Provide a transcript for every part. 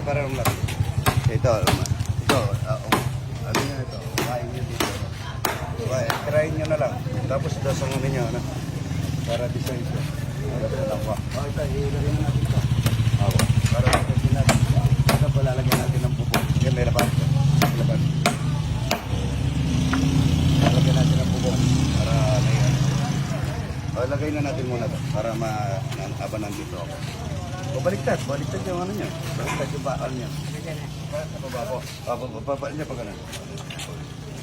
Parang lang. Ito, ito, ah, oh, ano nyo ito, kain nyo dito. Kaya, try nyo na lang. Tapos ito sa mga nyo, ano, para design siya. Para sa lawa. Oh, ito, ilagay na natin ito. Oo, para lagyan natin. Ito pa lalagyan natin ng bubong. Yan, may laban. Laban. Lalagyan natin ng bubong para may ano. O, lagay na natin muna to para ma habang nandito ako. O, baliktad. Baliktad yung ano niya. Baliktad yung bakal niya. Sa baba po. O, baba niya pa ganun.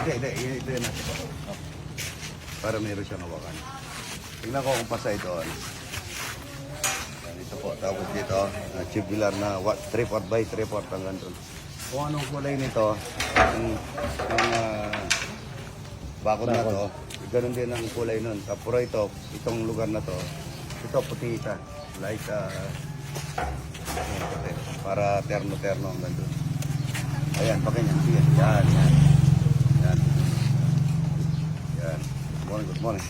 Hindi, hindi. Ito yan natin. O. Para meron siyang hawakan. Tingnan ko kung pasa ito. Ano. Yan, ito po. Tapos dito, uh, tubular na 3-4 by 3-4 hanggang doon. Kung anong kulay nito, yung, yung uh, bakod na to, ganun din ang kulay nun. Tapos ito, itong lugar na to, ito puti ita. Like, uh. Para terno-terno hanggang doon. Ayan, pakinyan. Sige, yan, yan. Yan. Yan. Good morning, good morning.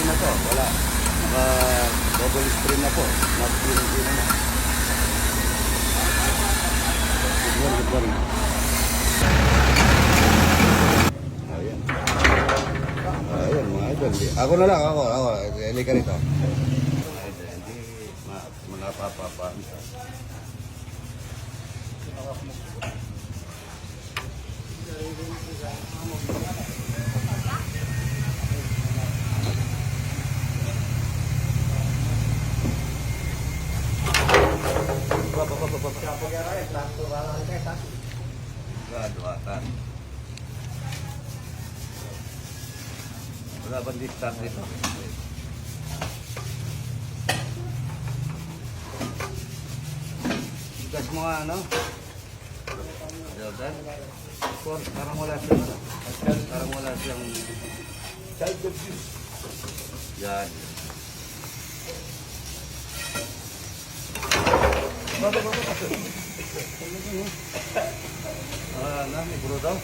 Na to? Wala. Naka double screen na po. Nag-screen na na. Good morning, good morning. Ayan. Ayan, mga idol. Ako na lang, ako. Ako, hindi ka rito. Idol, Hindi, ma- mga papapa. Graduatan. Wala bang discount dito? Gas mo nga, ano? Jordan? Por, parang wala siyang, ano? Parang wala siyang... Child abuse. Yan. Baba, baba, baba. Ah, na, may bro daw.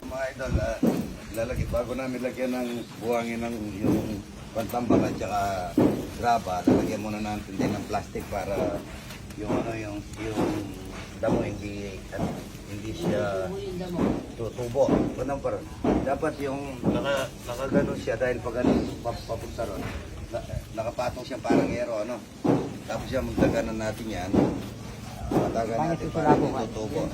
Mga idol, ah, lalagay, bago namin lagyan ng buhangin ng yung pantambak at saka graba, lalagyan muna natin din ng plastic para yung ano yung yung damo hindi ano, hindi siya tutubo. Ganun pa rin. Dapat yung naka, nakaganon siya dahil pag ano, pap- papunta ron, na, nakapatong siya parang ero, ano. Tapos siya magdaganan natin yan. Matagal natin para tutubo.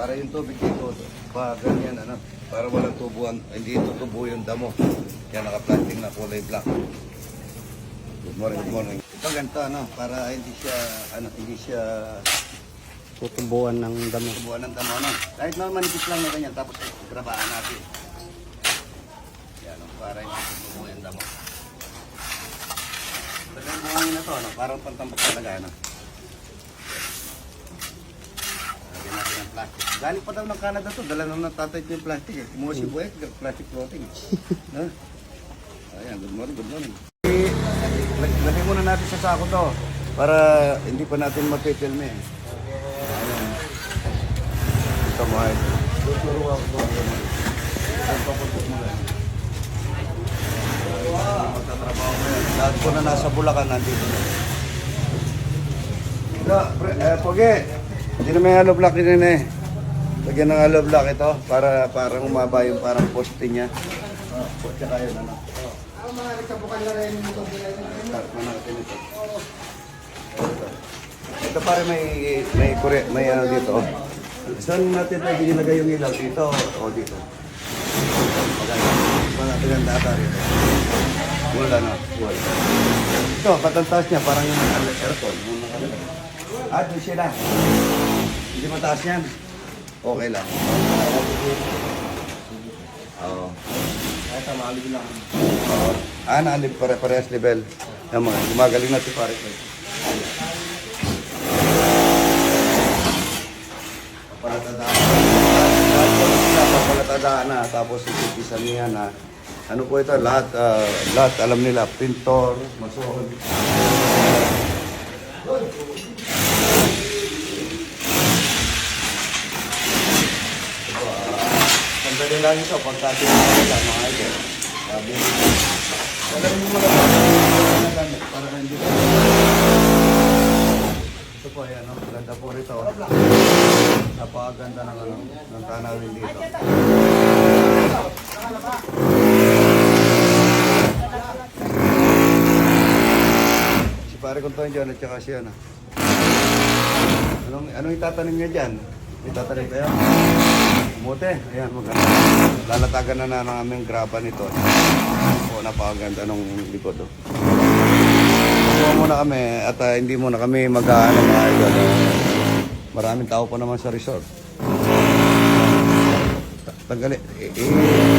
Para yung tubig dito, pa ganyan, ano, para walang tubuan, hindi tutubo yung damo. Kaya naka-plastic na kulay black. Good morning, good morning. Ito ganito, ano, para hindi siya, ano, hindi siya tutubuan ng damo. Subuan ng tamo, no? Kahit naman manipis lang na ganyan, tapos grabaan natin. Yan, no? para hindi tumubo yung damo. Yung buhangin na to, no? Parang pantambak talaga, ano? Lagyan natin ng plastic. Galing pa daw ng Canada to, dala nung natatay ko yung plastic eh. Kumuha si Buek, plastic floating. no? Ayan, good morning, good morning. Lag- Lagay muna natin sa sako to para hindi pa natin mapipilme. Ayan. Ito mo ay. Tuturuan ko. Ang papuntot mo lang. Magtatrabaho mo yan. Lahat ko na nasa Bulacan nandito na. Ito, pre, eh, Pogi. Hindi na may hollow block din eh. Lagyan ng hollow block ito para parang umaba yung parang poste niya. Oh, tsaka yun ano. Start mo natin ito. Ito. Ito pare may may kure, may ano dito. Saan natin tayo ginagay yung ilaw dito o dito? Maganda. Maganda ang data rito. Wala na. Wala. Ito, patantas niya parang yung aircon. Yung nakalagay. Ah, doon sila. Hindi mataas yan. Okay lang. Oo. Ay, tamali lang. Oo. Ah, naalib pare-parehas level. Yung mga gumagaling na si pare. Papalatadaan. Papalatadaan na. Tapos ipipisan niya na Ano po ito? Lahat, ah, lahat alam nila. Pintor, mason. Ito, Sandali lang ito. Pagkatin mo nila, mga idol. Sabi mo. Alam mo mga gamit para hindi ko. Ito po, ayan, no? Ganda po rito. Napakaganda ng, ano, ng tanawin dito. Si pare kong tayo dyan at saka siya na. Anong, anong itatanim niya dyan? May tatanim kayo? Buti. Ayan, maganda. Lalatagan na na ng aming graba nito. O, napakaganda nung likod. Oh. Kuha muna kami at ah, hindi muna kami mag-ano mga idol. Maraming tao pa naman sa resort. Tanggali. Eh, eh,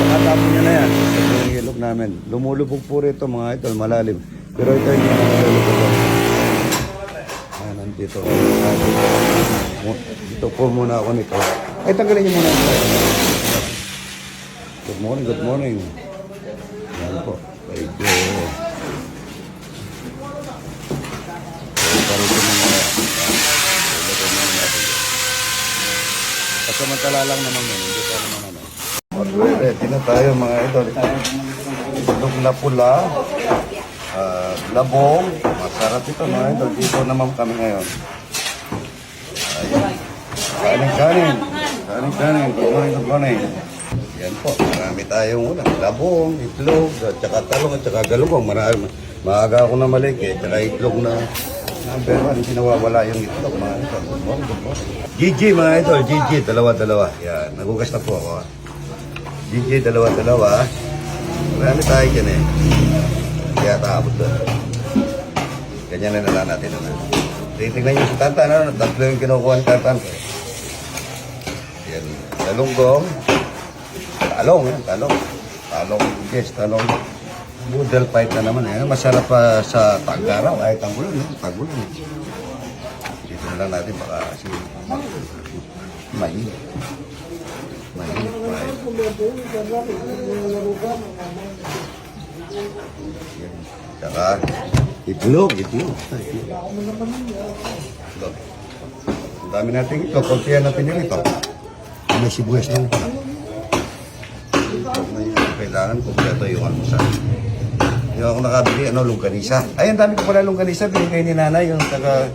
pakatapon niya na yan. Ito yung ilog namin. Lumulubog po rito mga idol, malalim. Pero ito yung lumulubog. Ayan, nandito. Ah, dito. Dito po muna ako nito. Ay, tanggalin niyo muna. Good morning, good morning. Yan po. Thank you. Parang ito mga ilagay muna natin dyan. Pasamantala lang naman yun, hindi pa naman ano. Ready na tayo mga idol. Itlog na pula, ah, labong, masarap ito mga idol. Dito naman kami ngayon. Kanin, kanin. Kanin, kanin. Good morning, good morning. Yan po, marami tayong ulam. Labong, itlog, at saka talong, at saka galugong. Marami. Maaga ako na maliki, at saka itlog na number one. Hindi nawawala yung itlog, mga idol. Good morning, good morning. GG, mga idol. GG, dalawa-dalawa. Yan, nagugas na po ako. GG, dalawa-dalawa. Marami tayo dyan eh. Kaya taabot doon. Ganyan na nala natin. Ano. Titignan nyo si Tantan. Ano? Tatlo yung kinukuha ni Tantan. Talunggong. Talong. Yan. Talong. Talong. Yes, talong. Noodle fight na naman. Yan. Masarap pa sa tagaraw. Ay, tanggulan. Eh. Tanggulan. Dito na lang natin. Baka si... Mainit. Mainit. Yan. Saka, itlog, itlog. Itlog. Ang dami natin itlog. Kuntihan natin yung ito. May sibuyas lang pala. Kailangan kumpleto yung almusal. Yung ako nakabili, ano, longganisa. Ay, ang dami ko pala longganisa. Binigay ni nanay yung taga,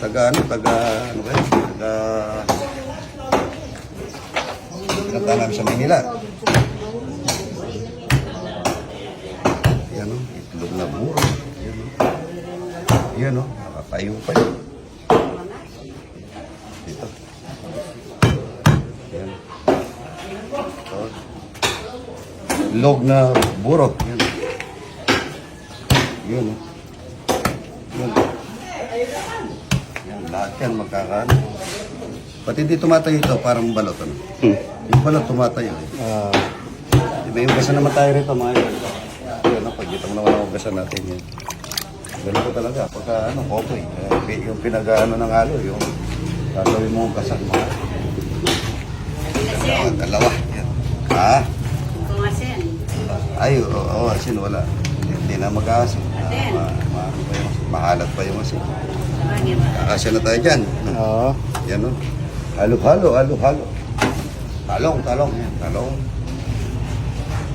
taga, ano, taga, ano yun? Taga, pinunta namin sa Manila. Yan o, itlog na buro. Yan o. Yan o, nakatayo pa yun. Dito. Yan. Ito. Log na buro. Yan. Yun o. Yun. Yan, lahat yan magkakaano. Pati di tumatayo ito, parang balot. Ano? Hmm. Yung balot tumatayo. Eh. Ah, May ugasan naman tayo rito, mga. Yun, no, pag dito mo naman ang ugasan natin yun. Ganun ko talaga. Pagka, ano, kokoy. Eh, yung pinag-ano ng halo, yung gagawin mo ugasan mo. Dalawa, dalawa. Yan. Ha? Asin. Ay, oo, oo, asin, wala. Hindi, hindi na mag-aasin. Ah, Asin. ma, ma, ano pa yung, mahalat pa yung asin. Sabagay ba? Asin na tayo dyan. oo. Yan, no? Halo-halo, halo-halo. Talong, talong. Yan, talong.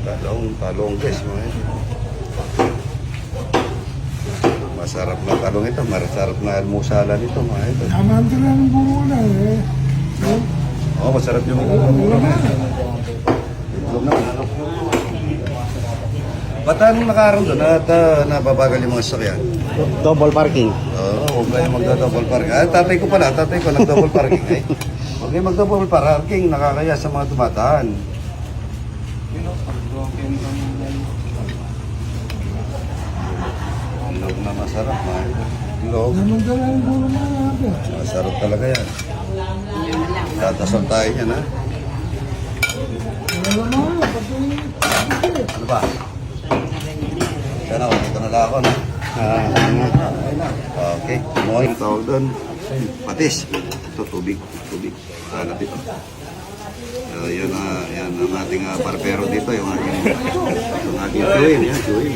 Talong, talong, guys. Mga. Masarap na talong ito. Masarap na almusalan ito, mga ito. Naman ka lang ng buro na eh. Oo, masarap yung mga na. Itlog na, ano? Ba't anong nakaroon doon at uh, nababagal yung mga sasakyan? Double parking. Oo, huwag kayong magda-double parking. Ah, tatay ko pala, tatay ko nag-double parking. Eh. Huwag kayong mag-double parking, nakakaya sa mga tumataan. Ilog na masarap, man. Ilog, masarap talaga yan. Tatasal tayo yan, ha? Ano ba? Sana, dito na lang ako, no? Ah, ano? Okay, mo yung tawag doon. Patis. Ito, tubig. Tubig. Hanap ito. So, yun, na yan ang ating uh, barbero dito, yung ating, yung ating Joel. Yan, Joel.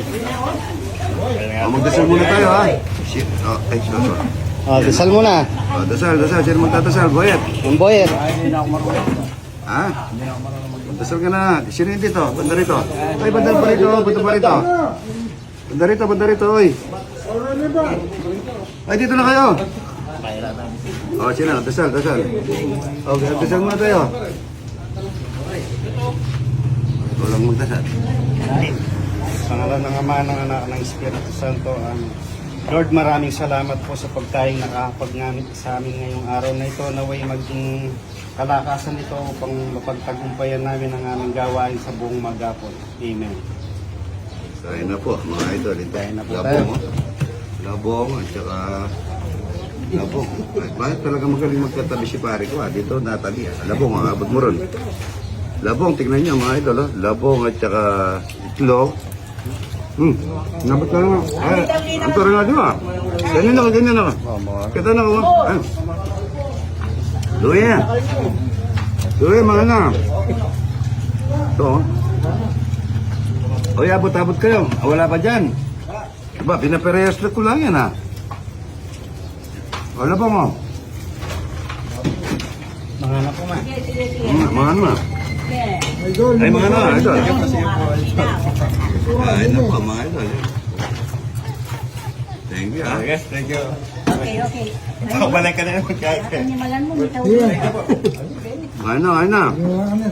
O, magdasal muna tayo, ha? Shit. Oh, ay, shit, shit. Oh, dasal mo na. O, dasal, dasal. Sino magdadasal? Boyet. Yung boyet. Ha? Magdasal ka na. Sino yun dito? Banda rito. Ay, banda pa rito. Banda pa rito. Banda rito, banda rito, oy. Ay, dito na kayo. O, sino? Dasal, dasal. O, dasal muna tayo. Walang magdasal. Pangalan ng Ama, ng Anak, ng Espiritu Santo. Amen. Lord, maraming salamat po sa pagkain nakapaggamit sa amin ngayong araw na ito. Naway maging kalakasan ito upang mapagtagumpayan namin ang aming gawain sa buong magapon. Amen. Kain na po, mga idol. Kain na po tayo. labong. oh. Labong, at saka labong. Ay, bakit talaga magaling magkatabi si pare ko? Ah? Dito, natabi. Ah. Labong, ah, abot mo ron. Labong, tignan niyo mga idol. Oh. Labong at saka itlog. Hmm, nabot ka nga. Ay, ang tara nga di ba? Ganyan ako, ganyan ako. Kita na ako. Ay. Luya. Luya, mga na. Ito, oh. Oy, abot-abot kayo. Wala pa dyan. Ba, pinaperehas ko lang yan, ha? Wala pa mo? Mga anak ko ma. Mga, mga ano? Idol, Ay, mga ano, idol. Ano Ay, naku, mga idol. Thank you, ah. Yes, thank you. Okay, okay. Balik ka na yung pagkain. Panimalan mo, bitaw. Ano, ano? Yung ano,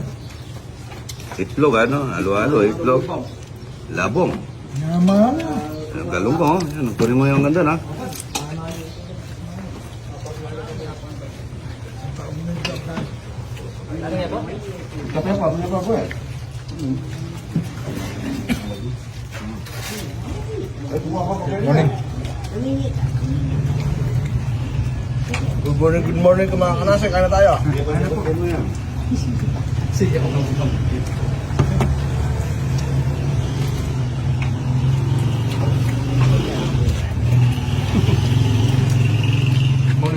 Itlog, ano? Alo-alo, itlog. Labong. yaman na. Galong ko, oh. Yan, tuloy mo yung ganda, na. Kape pa, mga pa po eh. Morning. Good morning, good morning mga kanasa. Kaya na tayo. Ano po,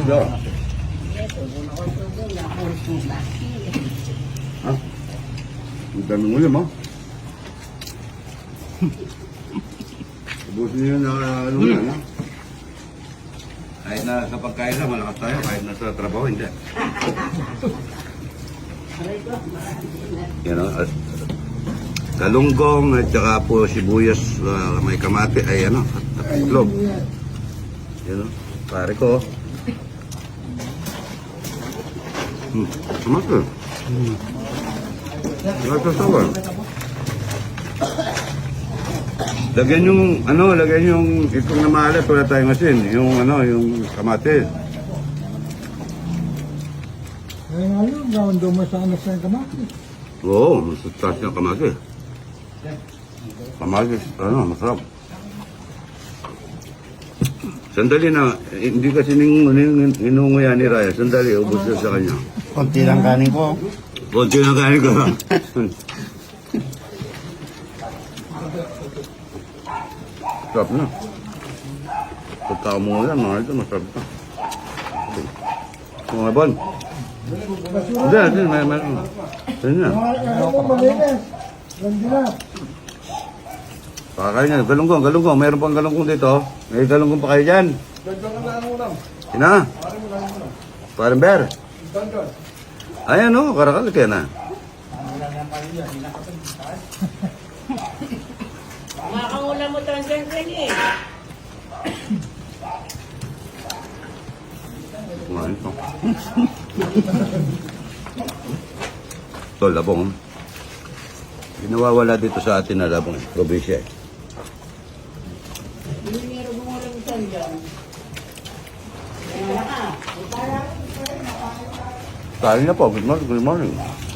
yan? Daw. Ha? Ang daming ulam, ha? Ubusin niyo na ano na, no? Kahit na sa pagkain na, malakas tayo. Kahit na sa trabaho, hindi. Yan o, at galunggong at saka po sibuyas uh, may kamate ay ano, at, at itlog. Yan o, pare ko. Hmm, kamate. Hmm. Nagsasawa. Lagyan yung, ano, lagyan yung itong na maalat, wala tayong asin. Yung, ano, yung kamate. Eh ngayon, gawin daw mo sana sa kamaki. Oo, masustaas yung kamate. Kamate, ano, masarap. Sandali na, eh, hindi kasi ning, ning inunguya ni Raya. Sandali, ubos na sa kanya. Konti lang kanin ko. Konti na kain ko. Sarap na. Pagka mo yan, mga ito, masarap na. Mga bon. Hindi, hindi, may, may, Ano mo malinis? Landi na. Pakakain yan. Galunggong, galunggong. Meron pang galunggong dito. May galunggong pa kayo dyan. Sina? Parang bear. Ayan o, karakal kaya na. Makakaulam mo transfer eh. Kumain. Ito, labong. Ginawawala dito sa atin na labong. Probinsya. eh. Hindi meron mo ulam dyan dyan. Ayan na ka.